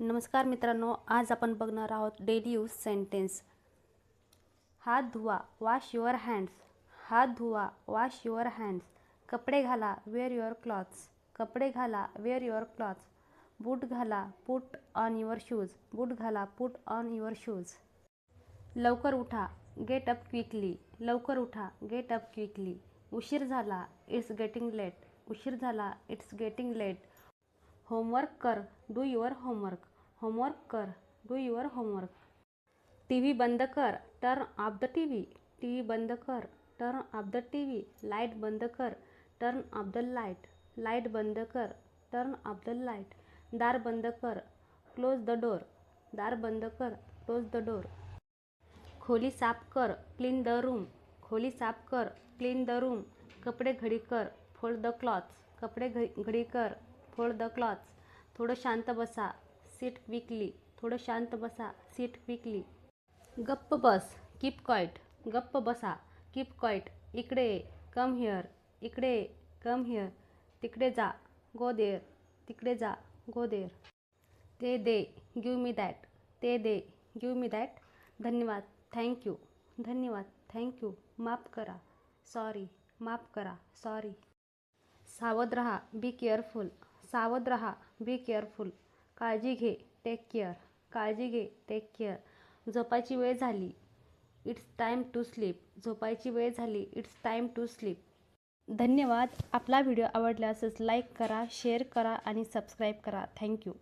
नमस्कार मित्रांनो आज आपण बघणार आहोत डेली यूज सेंटेन्स. हात धुवा वॉश युअर हँड्स हात धुवा वॉश युअर हँड्स कपडे घाला वेअर युअर क्लॉथ्स कपडे घाला वेअर युअर क्लॉथ्स बूट घाला put on your shoes boot घाला पुट ऑन युअर शूज लवकर उठा गेट अप क्विकली लवकर उठा गेट अप क्विकली उशीर झाला इट्स गेटिंग लेट उशीर झाला इट्स गेटिंग लेट होमवर्क कर डू युअर होमवर्क. होमवर्क कर do your homework. T V बंद कर turn off the T V. T V बंद कर turn off the T V. Light बंद कर turn off the light. Light बंद कर टर्न ऑफ द लाइट. दार बंद कर क्लोज द डोर. दार बंद कर क्लोज द डोर. खोली साफ कर क्लीन द रूम. खोली साफ कर क्लीन द रूम. कपडे घडी कर फोल्ड द क्लॉथ्स. कपडे घडी कर फोल्ड द क्लॉथ्स. थोडं शांत बसा. सीट क्विकली थोडं शांत बसा. सीट क्विकली गप्प बस. कीप क्वाईट गप्प बसा. कीप क्वाईट इकडे कम हिअर. इकडे कम हिअर. तिकडे जा. Go there. तिकडे जा. Go there. ते दे. Give me that. ते दे. Give me that. धन्यवाद. थँक्यू धन्यवाद. थँक्यू माफ करा. सॉरी. माफ करा. सॉरी. सावध रहा. Be careful. सावध रहा बी केअरफुल काळजी घे टेक केअर काळजी घे टेक केअर झोपायची वेळ झाली इट्स टाईम टू स्लीप झोपायची वेळ झाली इट्स टाईम टू स्लीप धन्यवाद. आपला व्हिडिओ आवडल्यासच लाईक करा शेअर करा आणि सबस्क्राईब करा. थँक्यू